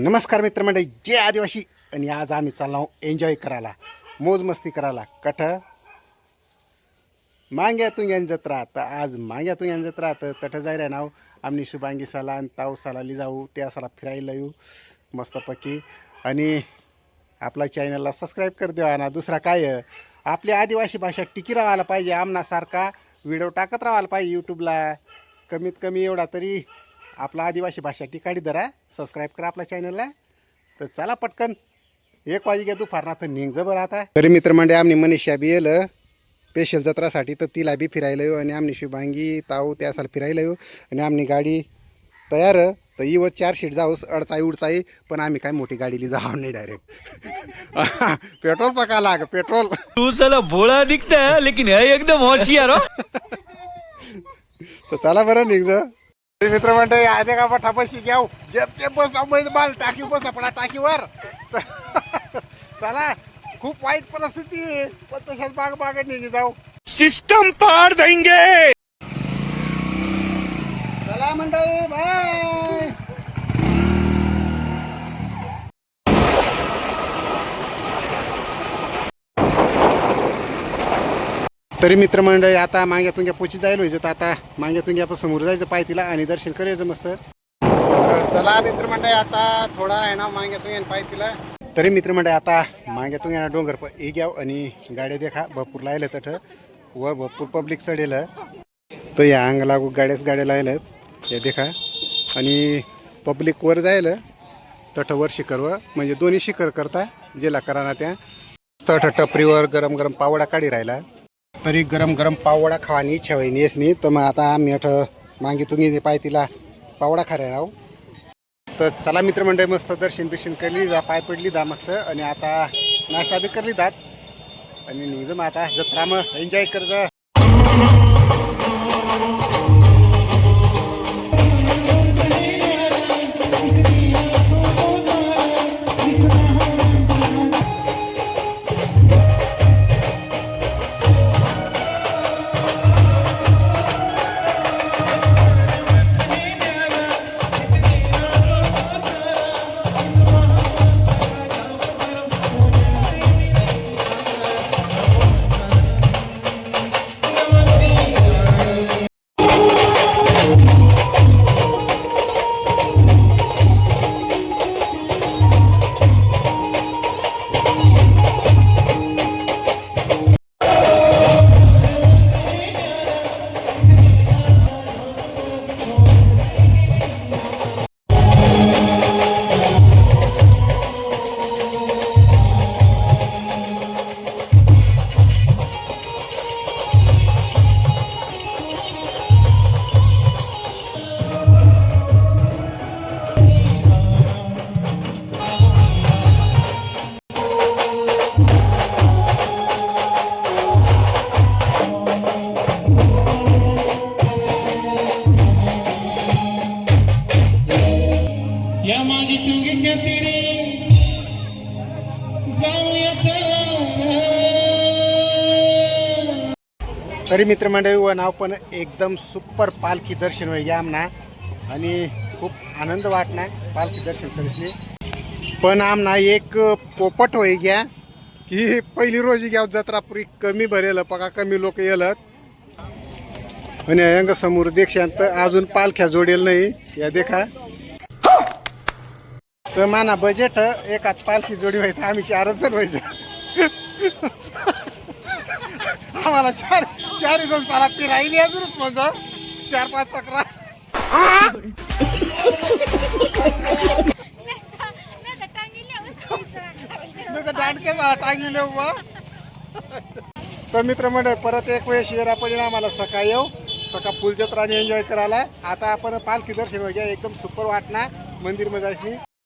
नमस्कार मित्रमंडळी जे आदिवासी. आणि आज आम्ही चाललो एन्जॉय करायला मौजमस्ती करायला. कठ? मांग्यातून यान जत्रा तर आज मांग्यातून यान जत्रा तर तठ जायला नाव. आम्ही शुभांगी साला आणि ताऊ सालाली जाऊ. त्या साला फिरायला येऊ. मस्तपैकी. आणि आपल्या चॅनलला सबस्क्राईब कर देवा ना. दुसरा काय? आपली आदिवासी भाषा टिकी राहायला पाहिजे. आमनासारखा व्हिडिओ टाकत राहायला पाहिजे यूट्यूबला कमीत कमी एवढा तरी आपला आदिवासी भाषा टिकाडी धरा सबस्क्राईब करा आपल्या चॅनलला तर चला पटकन एक वाजे घ्या दुपारना तर निघ बरं आता. तरी मित्रमंडळी आम्ही मनीषा बी येलं स्पेशल जत्रासाठी तर तिला बी फिरायला येऊ आणि आमनी शुभांगी ताऊ त्यासाठी फिरायला येऊ आणि आमनी गाडी तयार. तर इव चार शीट जाऊ अडचाई उडचाई पण आम्ही काय मोठी गाडीली जाऊ नाही डायरेक्ट पेट्रोल पका लाग पेट्रोल. तू साला भोळा दिखता लेकिन है एकदम होशियार हो. तर चला बरं निघ मित्र म्हणते आधे का पठापशी घ्याव जेप जेप बस बाल टाकी बस पडा टाकीवर. चला खूप वाईट परिस्थिती आहे. पण तशाच बाग बाग निघी जाऊ. सिस्टम पार देंगे. चला मंडळी बाय तरी मित्रमंडळी आता माग्यातून घ्या पोची जायला व्हायचं तर आता माग्यातून घ्या आपण समोर जायचं पाय तिला आणि दर्शन करायचं मस्त. चला मित्रमंडळी आता थोडा आहे ना माग्यातून येईन पाय तिला. तरी मित्रमंडळी आता मांग्यातून येणार डोंगर प- हे घ्याव आणि गाड्या देखा भरपूर लायलं तठ. व भरपूर पब्लिक चढेल. तर या अंग लागू गाड्याच गाड्या लायल्यात. हे देखा. आणि पब्लिक वर जायला. तठ वर शिखरवर म्हणजे दोन्ही शिखर करता जेला करा ना त्या. तठ टपरीवर गरम गरम पावडा काढी राहिला. तरी गरम गरम पावडा खावानी इच्छा होईन येस नाही तर मग आता आम्ही अठ मागे तुम्ही पाय तिला पावडा खायला राहू तर चला मित्रमंडळी मस्त दर्शन बिर्शन केली जा पाय पडली जा मस्त. आणि आता नाश्ता बी करली जात. आणि निघ मग आता. जत्रा मग एन्जॉय कर जा. तरी मित्रमंडळी व नाव पण एकदम सुपर पालखी दर्शन होय आमना. आणि खूप आनंद वाटणार पालखी दर्शन करिसले पण आमना एक पोपट होय घ्या की पहिली रोजी घ्या जत्रा पुरी कमी भरेल पका कमी लोक येलत आणि अंग समोर देशांत अजून पालख्या जोडेल नाही या देखा. तर माना बजेट एकाच पालखी जोडी व्हायचं आम्ही चारच जण व्हायचं. आम्हाला चार चार जण चाला ती राहिली अजूनच म्हणजे चार पाच चक्रा मी तर दांडके झाला टांगिले उभा. तर मित्र मंडळ परत एक वेळ शिरा पडेल आम्हाला. सकाळी येऊ. सकाळ फुल एन्जॉय करायला. आता आपण पालखी दर्शन वगैरे एकदम सुपर वाटणार. मंदिरमध्ये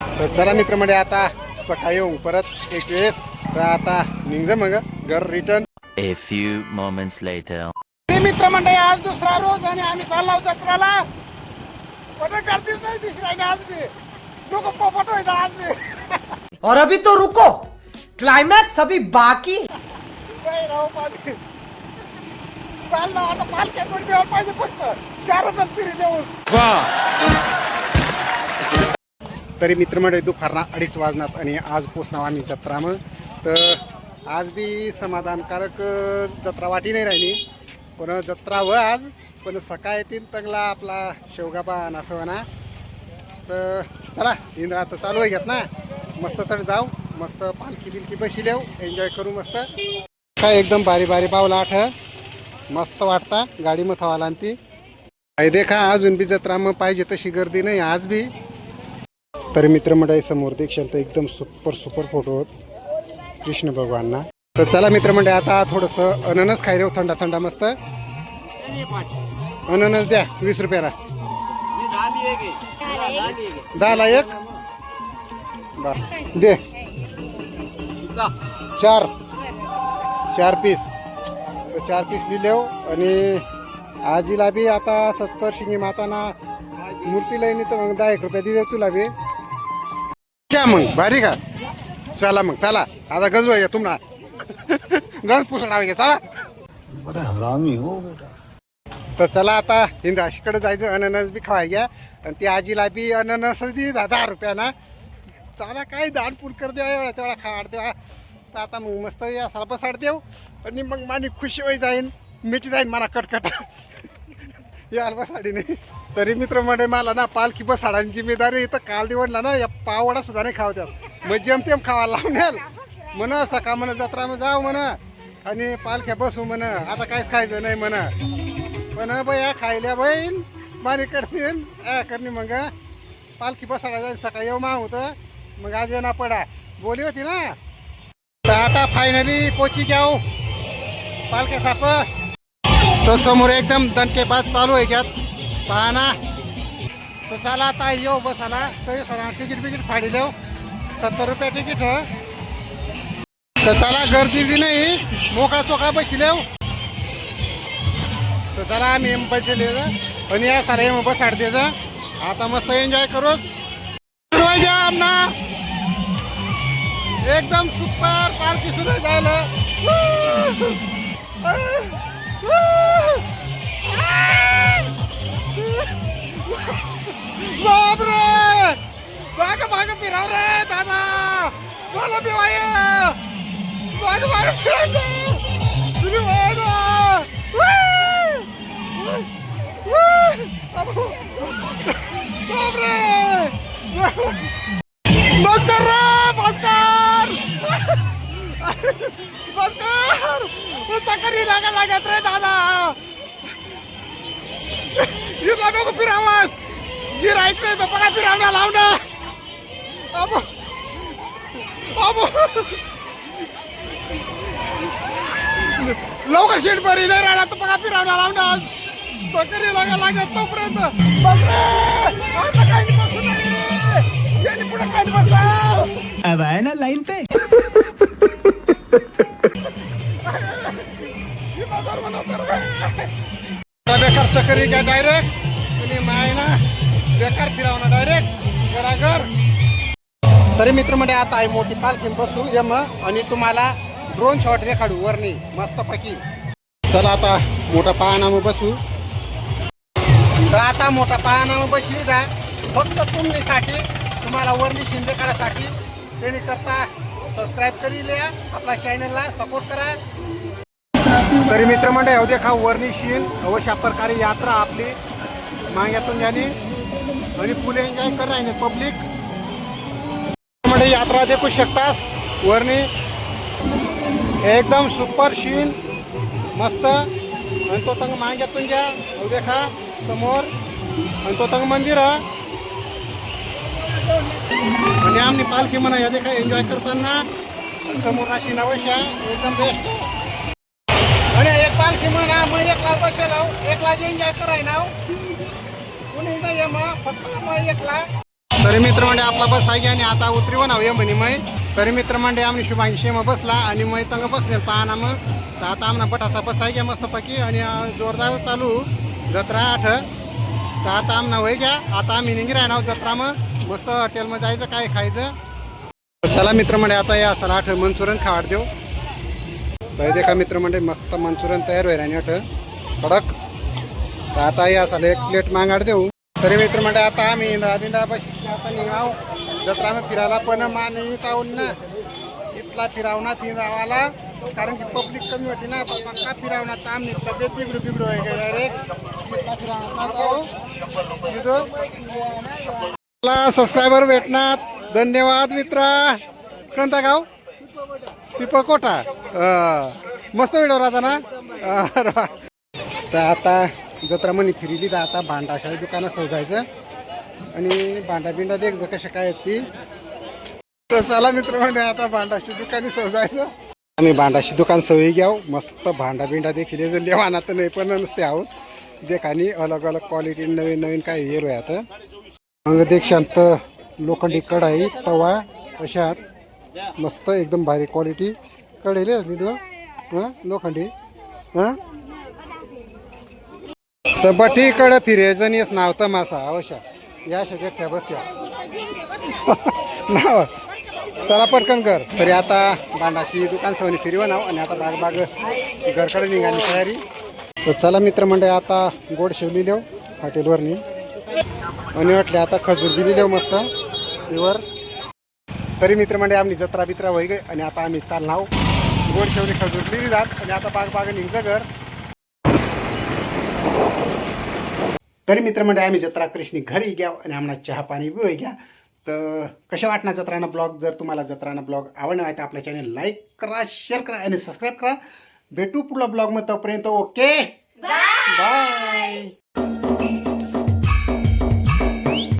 तर चला मित्र म्हणजे आता सकाळी येऊ. परत एक वेळेस. तर आता निघ मग. घर return A few moments later. मित्र मंडळी आज दुसरा रोज आणि आम्ही चाललो जत्राला. पण गर्दीच नाही दिसली आज मी लोक पोपट व्हायचं आज मी और अभी तो रुको। क्लाइमैक्स अभी बाकी. बाई राव पाणी. चाल ना आता पालख्या कोणी द्यायला पाहिजे फक्त. चार जण फिरी देऊ तरी मित्रमंडळी दुपारना अडीच वाजनात आणि आज पोचणार आम्ही जत्रा मग तर आज बी समाधानकारक जत्रा वाटी नाही राहिली. पण जत्रा व आज पण सकाळ तीन तंगला आपला शेवगाबा नासवाना तर चला इंद्रा आता चालू आहे घेत ना. मस्त तर जाऊ मस्त पालखी बिलकी बशी देऊ हो, एन्जॉय करू मस्त. काय एकदम बारी बारी पावला आठ मस्त वाटता गाडी मग थवाला ती काय देखा अजून बी जत्रा मग पाहिजे तशी गर्दी नाही आज बी. तरी मित्रमंडळी समोर देखशाल तर एकदम सुपर सुपर फोटो होत. कृष्ण भगवानना. तर चला मित्रमंडळी आता थोडंसं अननस खाय रेव थंडा थंडा मस्त. अननस द्या वीस रुपयाला. दहाला एक. दे. चार. चार पीस. तर चार पीस लिहिले हो. आणि आजीला बी आता सत्तर शिंगी माताना मूर्ती लईनी तर मग दहा एक रुपये दिले तुला बी. मग. भारी का? चला मग चला. आता गजू आहे तुम्हाला गज पुसडावे चला. बड़ा हरामी हो बेटा. तर चला आता इंद्राशीकडे जायचं अननस बी खावाय घ्या. आणि ती आजीला बी अननसच दे दहा रुपयाना. चला काय दाड पुड कर देवा एवढा तेवढा खावाड देवा. तर आता मग मस्त या साला बसाड देऊ आणि मग मानी खुशी होई जाईन मिठी जाईन मला कटकट. याल बसाडी नाही तरी मित्र म्हणे मला ना पालखी बसाडांची जिम्मेदारी इथं काल दिवडला ना या पावडा सुद्धा नाही खाव त्यात. मग जेमतेम खावा लावण्याल म्हणा सका म्हण जत्रा मग जाऊ म्हणा. आणि पालख्या बसू म्हणा. आता काहीच खायचं नाही म्हणा. पण या खायल्या बहीण मारी करतील या करणी मग. पालखी बसायला जाईल सकाळी. येऊ मा होतं मग आज येणार पडा. बोली होती ना. तर आता फायनली पोची जाऊ. पालख्या साप. तो समोर एकदम दणकेबाद चालू आहे घ्यात पहा ना. तर चला आता येऊ बसाला. तरी सर तिकीट बिकीट फाडी देऊ. सत्तर रुपये तिकीट हो. तर चला गर्दी बी नाही. मोकळा चोकळा बसले तर चला आम्ही बसले पण या सारे मग बसाड दे आता मस्त एन्जॉय करूच सुरू ना एकदम सुपर पार्टी सुरू झालं. Ah! जायला बापरे माग माग फिराव रे दादा चला मी वाय माग माग ऐकतोय तर बघा फिरावण्या लावणं. अबो अबो लवकर शेट बरी नाही राहणार तर बघा फिरावण्या लावणं चक्करी लागा लागत तोपर्यंत. आता काही बसू पुढे काही ना लाइन पे? बेकार चक्करी घ्या डायरेक्ट माय ना. बेकार फिरावं डायरेक्ट घराघर. तरी मित्र म्हणजे आता आहे मोठी पालखी बसू यम आणि तुम्हाला ड्रोन शॉट देखाडू वरणी मस्तपैकी. चला आता मोठा पाहणा मग बसू. तर आता मोठा पाहणा मग बसली जा. फक्त तुम्हीसाठी तुम्हाला वरणी शिंदे काढासाठी त्यांनी करता. सबस्क्राईब करी लिया आपल्या चॅनलला सपोर्ट करा. तरी मित्रमंडळ येऊ देखा वर्णीशील अवश्य प्रकारे यात्रा आपली मांग्यातून झाली. आणि फुले एन्जॉय कर पब्लिक म्हणजे यात्रा देखू शकतास वरणी एकदम सुपर शीन मस्त. आणि तो तंग मांग्यातून घ्या. हो देखा समोर. आणि तो तंग मंदिर आणि आम्ही पालखी म्हणा या देखा एन्जॉय करताना. समोर राशी आहे एकदम बेस्ट आणि एक पालखी म्हणा मग एकला बसेल. एकला एन्जॉय कराय ना कुणी फक्त एकला. तरी मित्र म्हणजे आपला बस आहे आणि आता उतरी बनाव ये म्हणे मै. तरी मित्र म्हणजे आम्ही शुभांगी शेमा बसला आणि मग तंग बसले पाहना मग. तर आता आमना बटासा बस आहे मस्तपैकी. आणि जोरदार चालू. जत्रा आठ. तर आता आमना वय घ्या. आता आम्ही निघी राहणार जत्रा मग. मस्त हॉटेलमध्ये जायचं काय खायचं. चला मित्र आता या चला आठ मंचुरन खावाड देऊ. तर देखा मित्र म्हणजे मस्त मंचुरियन तयार होईल आणि आठ. कडक. तर आता या साला एक प्लेट मागाड देऊ. तरी मित्र म्हणजे आता आम्ही इंद्रा बिंद्रा बशी आता निघाव. जत्रा आम्ही फिरायला पण मान जाऊन ना इथला फिरावना फिरावाला. कारण की पब्लिक कमी होती ना तर पक्का फिरावना तर आम्ही तब्येत बिघडू बिघडू आहे डायरेक्ट इथला फिरावना मला सबस्क्रायबर भेटणार. धन्यवाद मित्रा. कोणता गाव? पिपकोटा मस्त व्हिडिओ राहता ना? तर आता जत्रा म्हणे फिरली तर आता भांडाशाही दुकानात शोधायचं आणि भांडा बिंडा देख कशा काय आहेत ती. तर चला मित्र म्हणजे आता भांडाशी दुकानी शोधायचं आम्ही भांडाशी दुकान सवयी घ्याव. मस्त भांडा बिंडा देखील जर लेवाना तर नाही पण नुसते हाऊस देखानी अलग अलग क्वालिटी नवीन नवीन काय येलो आहे आता. मग देख शांत लोखंडी कढाई तवा अशा मस्त एकदम भारी क्वालिटी कढेले हां? लोखंडी. हां? तर बठीकडं फिरायचं नाहीच नाव तमासा अवश्य. या शक्यात ठ्या बसत्या. नाव. चला पटकन कर. तरी आता बांडाशी दुकान सवनी फिरवा नाव आणि आता बाग बाग घरकडे निघाली तयारी. तर चला मित्रमंडळ आता गोड शिवली देव हॉटेलवरनी. आणि वाटले आता खजूर बिली देव मस्त. त्यावर तरी मित्रमंडळी आम्ही जत्रा बित्रा होई गई आणि आता आम्ही चालणार गोड शेवली खजूर दिली जात आणि आता बाग बाग निघतं घर. तरी मित्रमंडळी आम्ही जत्रा कृष्णी घरी घ्या आणि आम्हाला चहा पाणी बी होई घ्या. तर कशा वाटणार जत्राना ब्लॉग? जर तुम्हाला जत्राना ब्लॉग आवडणार आहे तर आपल्या चॅनल लाईक करा शेअर करा आणि सबस्क्राईब करा. भेटू पुढल्या ब्लॉगमध्ये तोपर्यंत ओके बाय